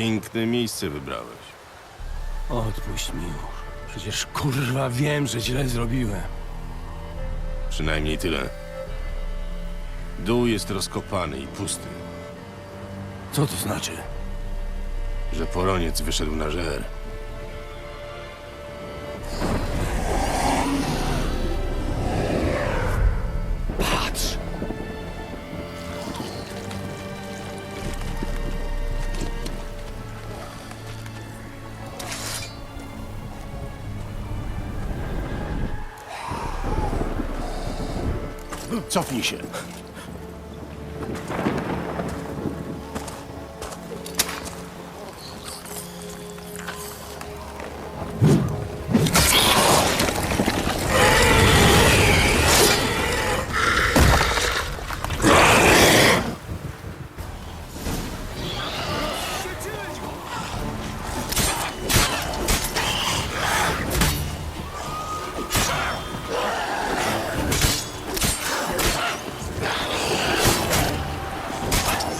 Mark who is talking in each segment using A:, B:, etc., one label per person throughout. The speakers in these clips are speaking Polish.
A: Piękne miejsce wybrałeś.
B: Odpuść mi już. Przecież kurwa wiem, że źle zrobiłem.
A: Przynajmniej tyle. Dół jest rozkopany i pusty,
B: Co to znaczy?
A: że poroniec wyszedł na żer. Cofnij się.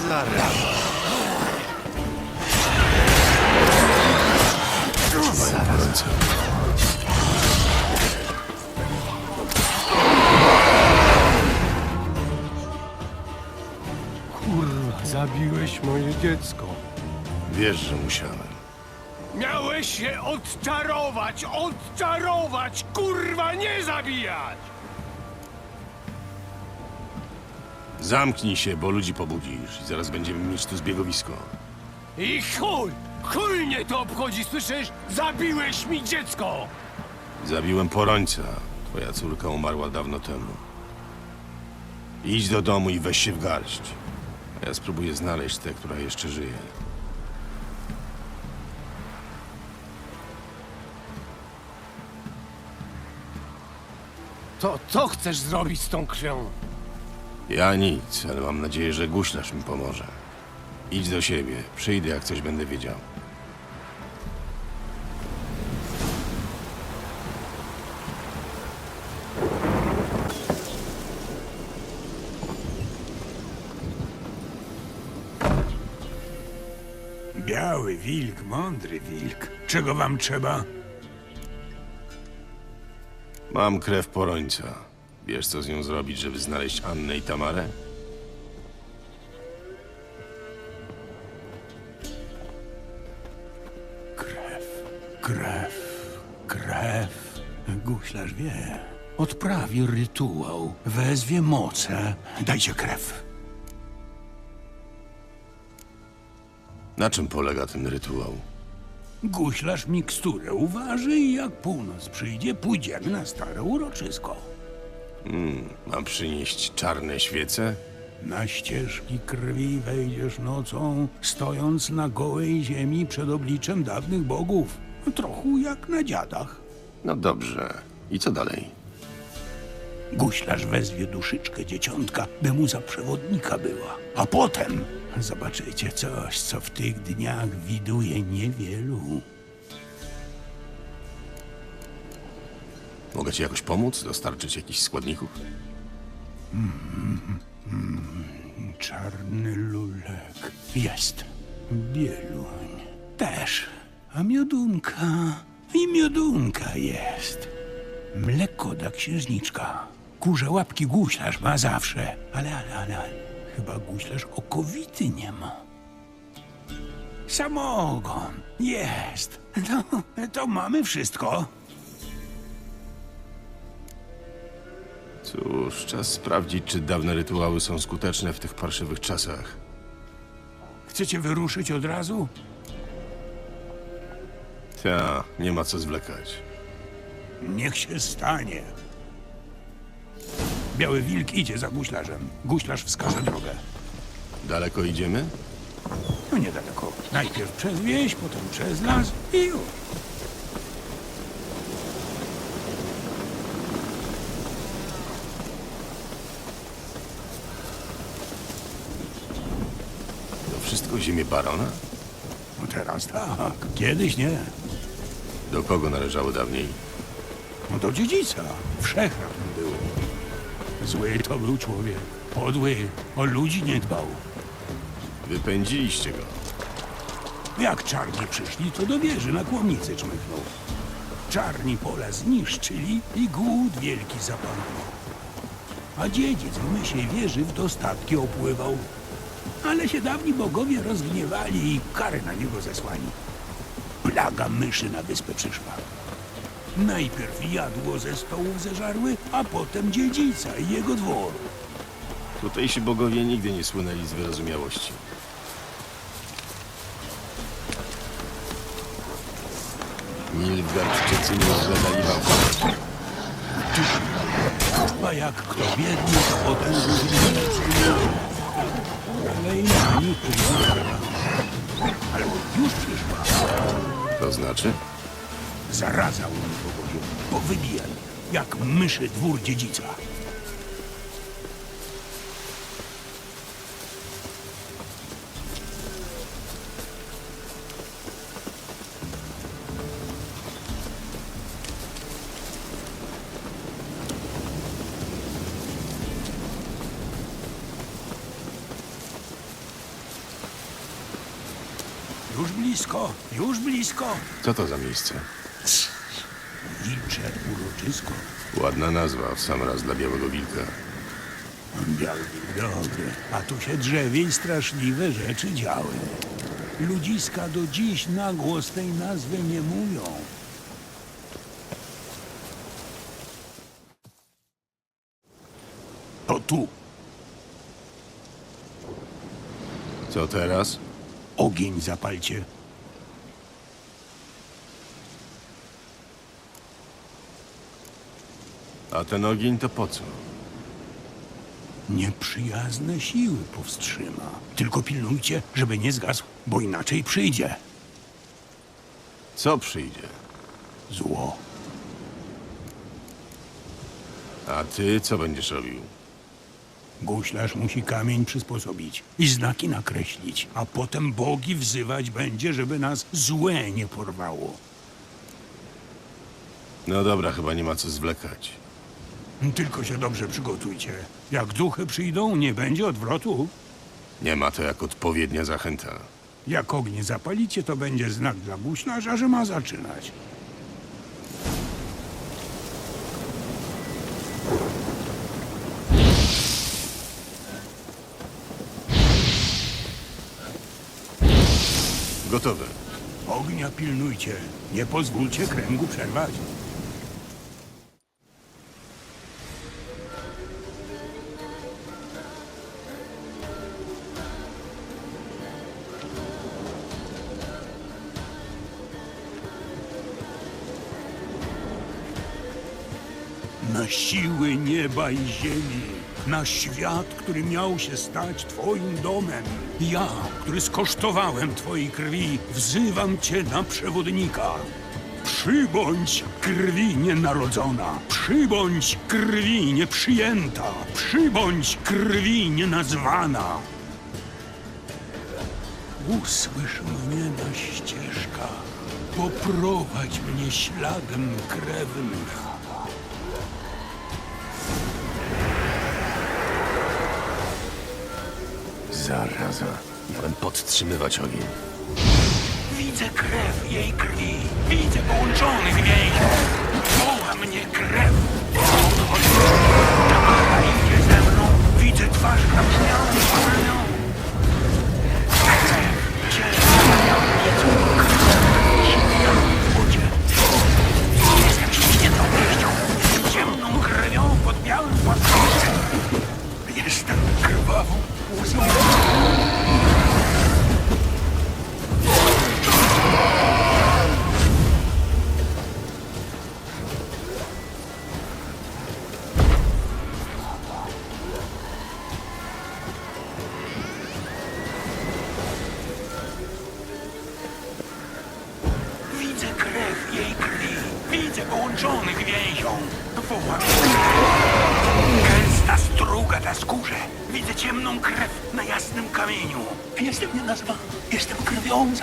A: Zaraz.
B: Kurwa, zabiłeś moje dziecko.
A: Wiesz, że musiałem.
B: Miałeś się odczarować, odczarować, kurwa, nie zabijać!
A: Zamknij się, bo ludzi pobudzisz i zaraz będziemy mieć tu zbiegowisko.
B: I chuj! Chuj mnie to obchodzi, słyszysz? Zabiłeś mi dziecko!
A: Zabiłem porońca. Twoja córka umarła dawno temu. Idź do domu i weź się w garść. A ja spróbuję znaleźć tę, która jeszcze żyje.
B: To co chcesz zrobić z tą krwią?
A: Ja nic, ale mam nadzieję, że guślarz mi pomoże. Idź do siebie. Przyjdę, jak coś będę wiedział.
C: Biały wilk, mądry wilk. Czego wam trzeba?
A: Mam krew porońca. Wiesz, co z nią zrobić, żeby znaleźć Annę i Tamarę?
C: Krew, krew, krew. Guślarz wie. Odprawi rytuał, wezwie moce. Dajcie krew.
A: Na czym polega ten rytuał?
C: Guślarz miksturę uważy i jak północ przyjdzie, pójdziemy na stare uroczysko.
A: Mam przynieść czarne świece?
C: Na ścieżki krwi wejdziesz nocą, stojąc na gołej ziemi przed obliczem dawnych bogów. Trochę jak na dziadach.
A: No dobrze. I co dalej?
C: Guślarz wezwie duszyczkę dzieciątka, by mu za przewodnika była. A potem zobaczycie coś, co w tych dniach widuje niewielu.
A: Mogę ci jakoś pomóc? Dostarczyć jakichś składników?
C: Czarny lulek. Jest. Bieluń. Też. A miodunka. I miodunka jest. Mleko da księżniczka. Kurze łapki guślarz ma zawsze. Ale, ale, ale. Chyba guślarz okowity nie ma. Samogon. Jest. No, to mamy wszystko.
A: Cóż, czas sprawdzić, czy dawne rytuały są skuteczne w tych parszywych czasach.
C: Chcecie wyruszyć od razu?
A: Ta, nie ma co zwlekać.
C: Niech się stanie. Biały wilk idzie za guślarzem. Guślarz wskaże drogę.
A: Daleko idziemy?
C: No niedaleko. Najpierw przez wieś, potem przez las i już.
A: Wszystko ziemię barona?
C: No teraz tak, kiedyś nie.
A: Do kogo należało dawniej?
C: No do dziedzica. Wszechrat mu było. Zły to był człowiek. Podły, o ludzi nie dbał.
A: Wypędziliście go.
C: Jak czarni przyszli, to do wieży na kłomnicy czmychnął. Czarni pola zniszczyli i głód wielki zapanował. A dziedzic w mysiej wieży w dostatki opływał. Ale się dawni bogowie rozgniewali i kary na niego zesłali. Plaga myszy na wyspę przyszła. Najpierw jadło ze stołów zeżarły, a potem dziedzica i jego dwór.
A: Tutejsi bogowie nigdy nie słynęli z wyrozumiałości. Nilfgaardczycy nieźle dali wam fakt.
C: A jak kto biedny, to potem Ale już przyszła.
A: To znaczy?
C: Zaraza u nich powoził. Powybijaj, jak myszy dwór dziedzica. Blisko, już blisko.
A: Co to za miejsce?
C: Wilcze uroczysko.
A: Ładna nazwa, w sam raz dla Białego Wilka.
C: Biały dobry. A tu się drzewie i straszliwe rzeczy działy. Ludziska do dziś na głos tej nazwy nie mówią. To tu.
A: Co teraz?
C: Ogień zapalcie.
A: A ten ogień to po co?
C: Nieprzyjazne siły powstrzyma. Tylko pilnujcie, żeby nie zgasł, bo inaczej przyjdzie.
A: Co przyjdzie?
C: Zło.
A: A ty co będziesz robił?
C: Guślarz musi kamień przysposobić i znaki nakreślić, a potem bogi wzywać będzie, żeby nas złe nie porwało.
A: No dobra, chyba nie ma co zwlekać.
C: Tylko się dobrze przygotujcie. Jak duchy przyjdą, nie będzie odwrotu.
A: Nie ma to jak odpowiednia zachęta.
C: Jak ognie zapalicie, to będzie znak dla guślarza, że ma zaczynać.
A: Gotowe.
C: Ognia pilnujcie. Nie pozwólcie kręgu przerwać. Na siły nieba i ziemi, na świat, który miał się stać Twoim domem. Ja, który skosztowałem Twojej krwi, wzywam Cię na przewodnika. Przybądź krwi nienarodzona, przybądź krwi nieprzyjęta, przybądź krwi nienazwana. Usłysz mnie na ścieżkach, poprowadź mnie śladem krewnych.
A: Zaraza. Miałem podtrzymywać ogień.
C: Widzę krew jej krwi. Widzę połączonych więźniów. Woła mnie krew. Odchodź. Tamara idzie ze mną. Widzę twarz nabrzmiałą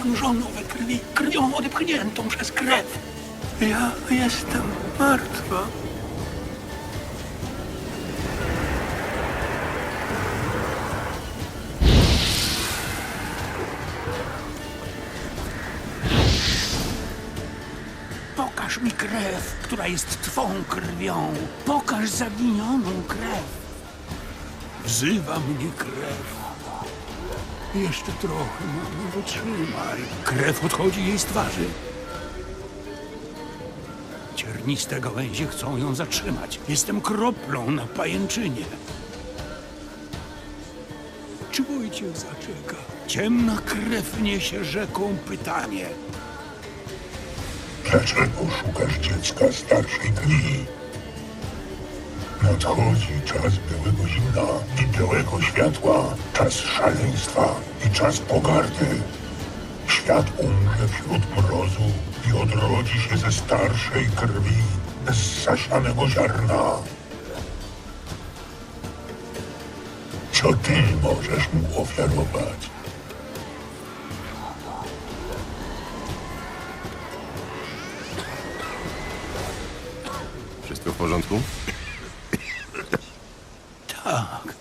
C: jestem we krwi, krwią odepchniętą przez krew. Ja jestem martwa. Pokaż mi krew, która jest twą krwią. Pokaż zaginioną krew. Wzywa mnie krew. Jeszcze trochę, mamo, wytrzymaj. Krew odchodzi jej z twarzy. Cierniste gałęzie chcą ją zatrzymać. Jestem kroplą na pajęczynie. Czy Wojciech zaczeka? Ciemna krew niesie rzeką pytanie.
D: Dlaczego szukasz dziecka starszej krwi? Nadchodzi czas byłego zimna i białego światła, czas szaleństwa i czas pogardy. Świat umrze wśród mrozu i odrodzi się ze starszej krwi, z zasianego ziarna. Co ty możesz mu ofiarować?
A: Wszystko w porządku?
C: Tak,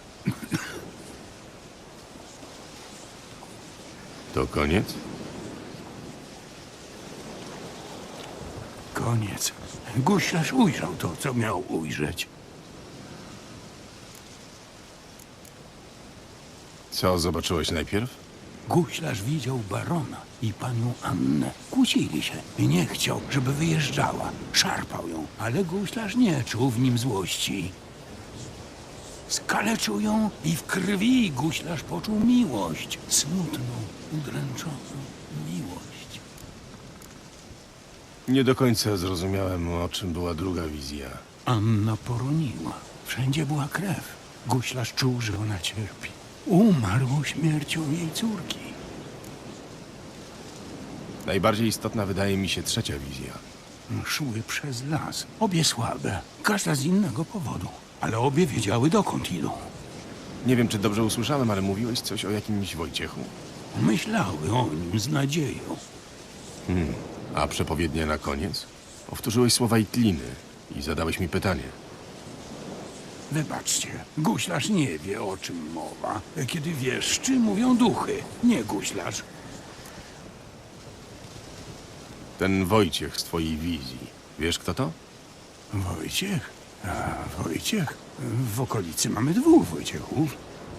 A: To koniec?
C: koniec. Guślarz ujrzał to, co miał ujrzeć.
A: Co zobaczyłeś najpierw?
C: Guślarz widział barona i panią Annę. Kłócili się i nie chciał, żeby wyjeżdżała. Szarpał ją, ale guślarz nie czuł w nim złości. Skaleczył ją i w krwi guślarz poczuł miłość. Smutną, udręczoną miłość.
A: Nie do końca zrozumiałem, o czym była druga wizja.
C: Anna poroniła. Wszędzie była krew. Guślarz czuł, że ona cierpi. Umarł śmiercią jej córki.
A: Najbardziej istotna wydaje mi się trzecia wizja.
C: Szły przez las. Obie słabe. Każda z innego powodu. Ale obie wiedziały, dokąd idą.
A: Nie wiem, czy dobrze usłyszałem, ale mówiłeś coś o jakimś Wojciechu.
C: Myślały o nim z nadzieją.
A: A przepowiednia na koniec? Powtórzyłeś słowa Itliny i zadałeś mi pytanie.
C: Wybaczcie, guślarz nie wie, o czym mowa. Kiedy wieszczy, mówią duchy, nie guślarz.
A: Ten Wojciech z twojej wizji. Wiesz, kto to?
C: Wojciech? A, Wojciech? W okolicy mamy dwóch Wojciechów.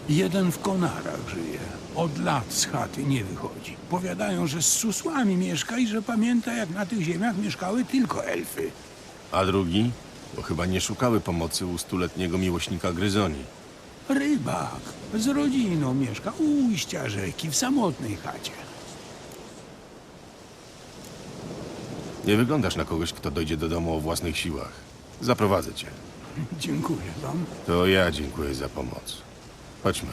C: Jeden w Konarach żyje. Od lat z chaty nie wychodzi. Powiadają, że z susłami mieszka i że pamięta, jak na tych ziemiach mieszkały tylko elfy.
A: A drugi? Bo chyba nie szukały pomocy u stuletniego miłośnika gryzoni.
C: Rybak. Z rodziną mieszka u ujścia rzeki w samotnej chacie.
A: Nie wyglądasz na kogoś, kto dojdzie do domu o własnych siłach. Zaprowadzę cię.
C: Dziękuję wam.
A: To ja dziękuję za pomoc. Chodźmy.